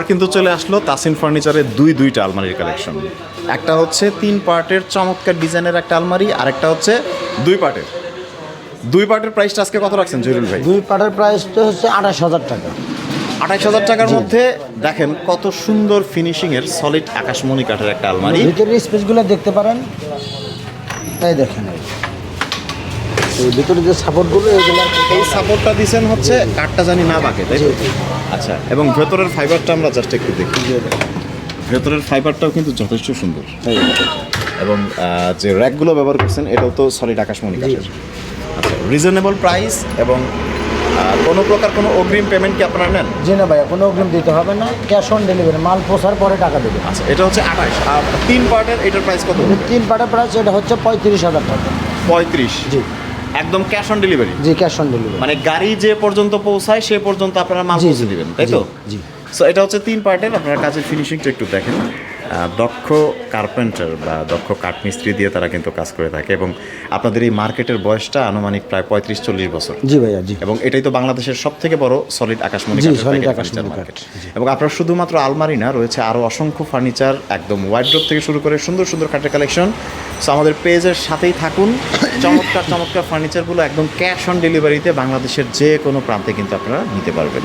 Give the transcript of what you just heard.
আর কিন্তু চলে আসলো তাসিন ফার্নিচারের দুই দুইটা আলমারির কালেকশন। একটা হচ্ছে তিন পার্টের চমৎকার ডিজাইনের একটা আলমারি আর একটা হচ্ছে দুই পার্টের। দুই পার্টের প্রাইসটা আজকে কত রাখছেন জহিরুল ভাই? দুই পাটের প্রাইসটা হচ্ছে আঠাশ হাজার টাকা। আঠাশ হাজার টাকার মধ্যে দেখেন কত সুন্দর ফিনিশিং এর সলিড আকাশমণি কাঠের একটা আলমারি। ভিতরের স্পেসগুলো দেখতে পারেন। তাই দেখেন। ভিতরে যে সাপোর্টগুলো এইগুলো এই সাপোর্টটা দিছেন হচ্ছে কাঠটা জানি না বাকে তাই তো? আচ্ছা এবং ভেতরের ফাইবারটা আমরা জাস্ট একটু দেখি। ভেতরের ফাইবারটাও কিন্তু যথেষ্ট সুন্দর। এবং যে র্যাকগুলো ব্যবহার করছেন এটাও তো সলিড আকাশমণি কাঠের। আচ্ছা রিজনেবল প্রাইস এবং কোনো প্রকার কোনো অগ্রিম পেমেন্ট কি আপনারা নেন? জি না ভাইয়া কোনো অগ্রিম দিতে হবে না। ক্যাশ অন ডেলিভারি মাল পোষার পরে টাকা দেবে। আচ্ছা এটা হচ্ছে আঠাশ। আর তিন পার্টের এটার প্রাইস কত? তিন পাটের প্রাইস এটা হচ্ছে পঁয়ত্রিশ হাজার টাকা। পঁয়ত্রিশ। জি। একদম ক্যাশ অন ডেলিভারি জি ক্যাশ অন ডেলিভারি মানে গাড়ি যে পর্যন্ত পৌঁছায় সে পর্যন্ত আপনারা মাল পৌঁছে দিবেন তাই তো? জি। সো এটা হচ্ছে তিন পার্টের আপনারা কাজের ফিনিশিংটা একটু দেখেন। দক্ষ কার্পেন্টার বা দক্ষ কাঠমিস্ত্রি দিয়ে তারা কিন্তু কাজ করে থাকে এবং আপনাদের এই মার্কেটের বয়সটা আনুমানিক প্রায় পঁয়ত্রিশ চল্লিশ বছর। জি ভাইয়া জি। এবং এটাই তো বাংলাদেশের সব থেকে বড় সলিড আকাশমণি market। এবং আপনার শুধুমাত্র আলমারি না রয়েছে আরও অসংখ্য ফার্নিচার একদম ওয়াইড্রোপ থেকে শুরু করে সুন্দর সুন্দর কাঠের কালেকশন সো আমাদের পেজের সাথেই থাকুন। চমৎকার চমৎকার ফার্নিচারগুলো একদম ক্যাশ অন ডেলিভারিতে বাংলাদেশের যে কোনো প্রান্তে কিন্তু আপনারা নিতে পারবেন।